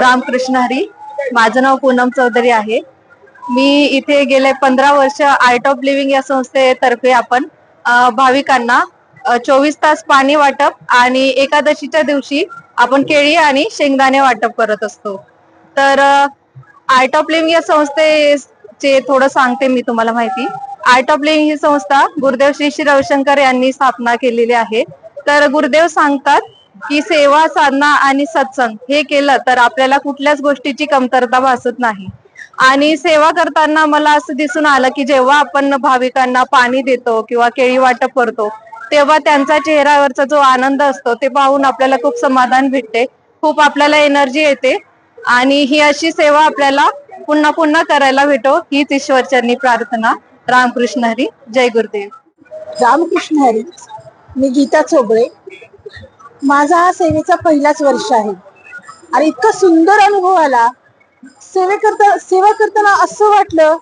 रामकृष्ण हरी. माझं नाव पूनम चौधरी आहे. मी इथे गेले पंधरा वर्ष आर्ट ऑफ लिव्हिंग या संस्थेतर्फे आपण भाविकांना चोवीस तास पाणी वाटप आणि एकादशीच्या दिवशी आपण केळी आणि शेंगदाणे वाटप करत असतो. तर आर्ट ऑफ लिव्हिंग या संस्थेचे थोडं सांगते मी तुम्हाला माहिती. आर्ट ऑफ लिव्हिंग ही संस्था गुरुदेव श्री श्री रविशंकर यांनी स्थापना केलेली आहे. तर गुरुदेव सांगतात की सेवा साधना आणि सत्संग हे केलं तर आपल्याला कुठल्याच गोष्टीची कमतरता भासत नाही. आणि सेवा करताना मला असं दिसून आलं की जेव्हा आपण भाविकांना पाणी देतो किंवा केळी वाटप करतो तेव्हा त्यांचा चेहऱ्यावरचा जो आनंद असतो ते पाहून आपल्याला खूप समाधान भेटते खूप आपल्याला एनर्जी येते आणि ही अशी सेवा आपल्याला पुन्हा पुन्हा करायला भेटो हीच ईश्वरचरणी प्रार्थना. रामकृष्ण हरी जय गुरुदेव. रामकृष्ण हरी मी गीता चोबळे. माझा हा सेवेचा पहिलाच वर्ष आहे. आणि इतका सुंदर अनुभव आला. सेवे करता सेवा करताना असं वाटलं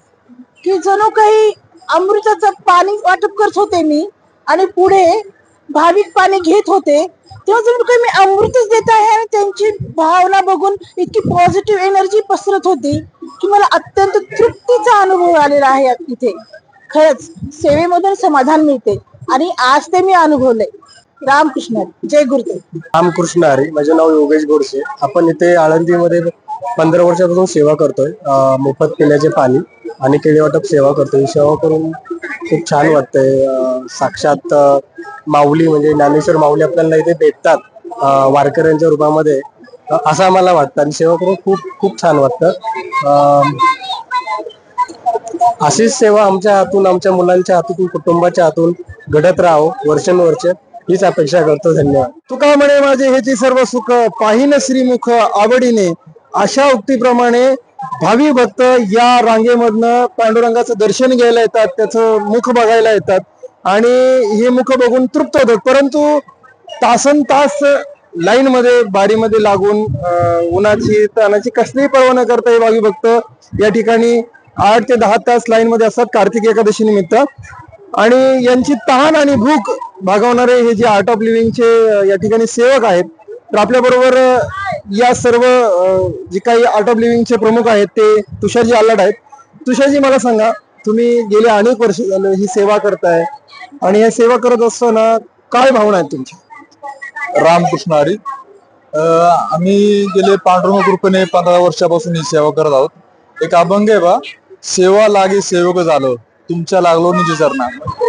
की जणू काही अमृताचं पाणी वाटप करत होते मी आणि पुढे भाविक पाणी घेत होते तेव्हा जणू काही मी अमृतच देत आहे आणि त्यांची भावना बघून इतकी पॉझिटिव्ह एनर्जी पसरत होती की मला अत्यंत तृप्तीचा अनुभव आलेला आहे इथे. खरंच सेवेमधून समाधान मिळते आणि आज ते मी अनुभवले रामकृष्ण जय गुरुदेव. रामकृष्ण हरी. माझे नाव योगेश गोडसे. आपण इथे आळंदीमध्ये पंधरा वर्षापासून सेवा करतोय. अं, मोफत पिण्याचे पाणी आणि केळी वाटप सेवा करतोय. ही सेवा करून खूप छान वाटतंय. अं, साक्षात अं, माऊली म्हणजे ज्ञानेश्वर माऊली आपल्याला इथे भेटतात अं, वारकऱ्यांच्या रूपामध्ये. अं, असं आम्हाला वाटतं आणि सेवा करून खूप खूप छान वाटतं. अं, अशीच सेवा आमच्या हातून आमच्या मुलांच्या हातून कुटुंबाच्या हातून घडत राहो वर्षानुवर्ष. हीच अपेक्षा करतो धन्यवाद. तुका म्हणे माझे हे सर्व सुख पाहिन श्रीमुख आवडीने अशा उक्तीप्रमाणे भावी भक्त या रांगेमधनं पांडुरंगाचं दर्शन घ्यायला येतात त्याचं मुख बघायला येतात. आणि हे मुख बघून तृप्त होतात. परंतु तासन तास लाईन मध्ये बारीमध्ये लागून उन्हाची तानाची कसलीही पर्वा न करता हे भावी भक्त या ठिकाणी आठ ते दहा तास लाईन मध्ये असतात कार्तिक एकादशी निमित्त आणि यांची तहान आणि भूक भागवणारे हे जे आर्ट ऑफ लिव्हिंगचे या ठिकाणी सेवक आहेत तर आपल्या बरोबर या सर्व जे काही आर्ट ऑफ लिव्हिंगचे प्रमुख आहेत ते तुषारजी आल्लाड आहेत. तुषारजी मला सांगा तुम्ही गेले अनेक वर्ष झालं ही सेवा करताय आणि या सेवा करत असताना काय भावना आहेत तुमच्या? रामकृष्ण हरी. आम्ही गेले पांडुरंग कृपेने पंधरा वर्षापासून ही सेवा करत आहोत. एक अभंग आहे बा सेवा लागे सेवक झालो तुमच्या लागलो निजी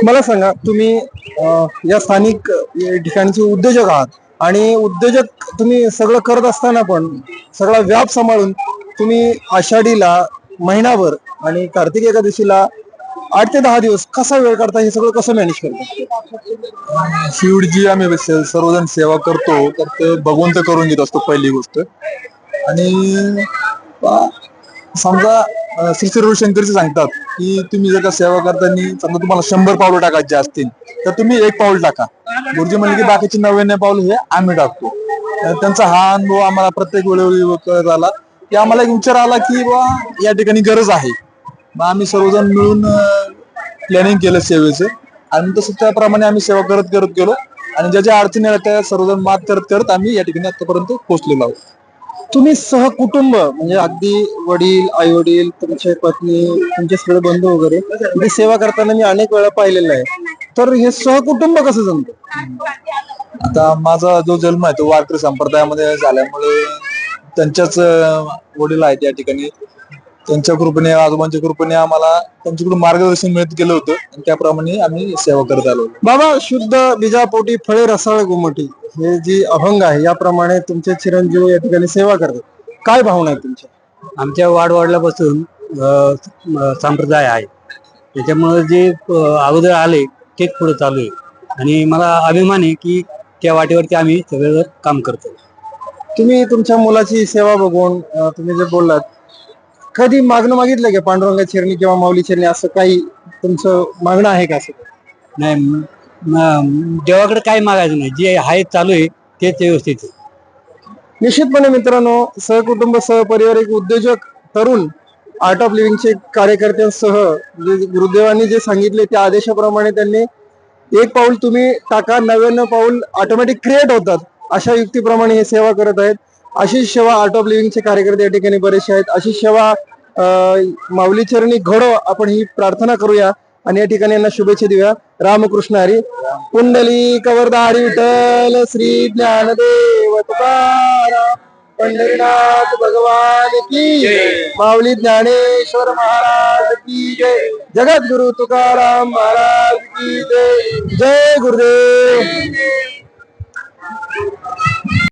मला सांगा तुम्ही या स्थानिक या ठिकाणचे उद्योजक आहात. आणि उद्योजक तुम्ही सगळं करत असताना पण सगळा व्याप सांभाळून तुम्ही आषाढीला महिनाभर आणि कार्तिक एकादशीला आठ ते दहा दिवस कसा वेळ काढता हे सगळं कसं मॅनेज करता? शिवडजी आम्ही सर्वजण सेवा करतो तर ते बघून तर करून घेत असतो पहिली गोष्ट. आणि समजा श्री श्री रविशंकरचे सांगतात की तुम्ही जर का सेवा करताना समजा तुम्हाला शंभर पावलं टाकायचे असतील तर तुम्ही एक पाऊल टाका. गुरुजी म्हणले की बाकीचे नव्याण्णव पाऊल हे आम्ही टाकतो. त्यांचा हा अनुभव आम्हाला प्रत्येक वेळोवेळी कळत आला की आम्हाला एक विचार आला की बा या ठिकाणी गरज आहे. मग आम्ही सर्वजण मिळून प्लॅनिंग केलं सेवेचं. आणि तसं त्याप्रमाणे आम्ही सेवा करत करत गेलो. आणि ज्या ज्या अडचणी आल्या त्या सर्वजण मात करत करत आम्ही या ठिकाणी आतापर्यंत पोहोचलेलो आहोत. तुम्ही सहकुटुंब म्हणजे अगदी वडील आई वडील तुमचे पत्नी तुमचे सगळे बंधू वगैरे ही सेवा करताना मी अनेक वेळा पाहिलेलं आहे. तर हे सहकुटुंब कसं जमतं? आता माझा जो जन्म आहे तो वारकरी संप्रदायामध्ये झाल्यामुळे त्यांच्याच वडील आहेत या ठिकाणी. त्यांच्या कृपेने आजोबांच्या कृपेने आम्हाला त्यांच्याकडून मार्गदर्शन मिळत गेलं होतं. आणि त्याप्रमाणे आम्ही सेवा करत आलो बाबा शुद्ध बीजापोटी फळे रसाळ गुमटी हे जी अभंग आहे याप्रमाणे तुमचे चिरंजीव या ठिकाणी सेवा करतात. काय भावना आहे तुमच्या? आमच्या वाडवडिलापासून अ, संप्रदाय आहे. त्याच्यामुळे जे अगोदर आले तेच पुढे चालू आहे. आणि मला अभिमान आहे की त्या वाटेवरती आम्ही सगळं काम करतो. तुम्ही तुमच्या मुलाची सेवा बघून तुम्ही जे बोललात कधी मागणं मागितलं का पांडुरंगा चिरणी किंवा माऊली चिरणी असं काही तुमचं मागणं आहे का असं? नाही म- देवाकडे काही मागायचं नाही. जे आहे चालू आहे तेच व्यवस्थित आहे. निश्चितपणे मित्रांनो सहकुटुंब सहपरिवार एक उद्योजक तरुण आर्ट ऑफ लिव्हिंगचे कार्यकर्त्यांसह जे गुरुदेवांनी जे सांगितले त्या आदेशाप्रमाणे त्यांनी एक पाऊल तुम्ही टाका नव्याण्णव पाऊल ऑटोमॅटिक क्रिएट होतात. अशा युक्तीप्रमाणे हे सेवा करत आहेत. आशिष सेवा आर्ट ऑफ लिव्हिंगचे कार्यकर्ते या ठिकाणी बरेचसे आहेत. आशिष सेवा अं, माऊली चरणी घडो आपण ही प्रार्थना करूया आणि या ठिकाणी यांना शुभेच्छा देऊया. रामकृष्ण हरी. कुंडली कवरदारी विठल श्री ज्ञानदेव तुकाराम पंढरीनाथ भगवान की जय. माऊली ज्ञानेश्वर महाराज की जय. जगद्गुरु तुकाराम महाराज की जय. जय गुरुदेव.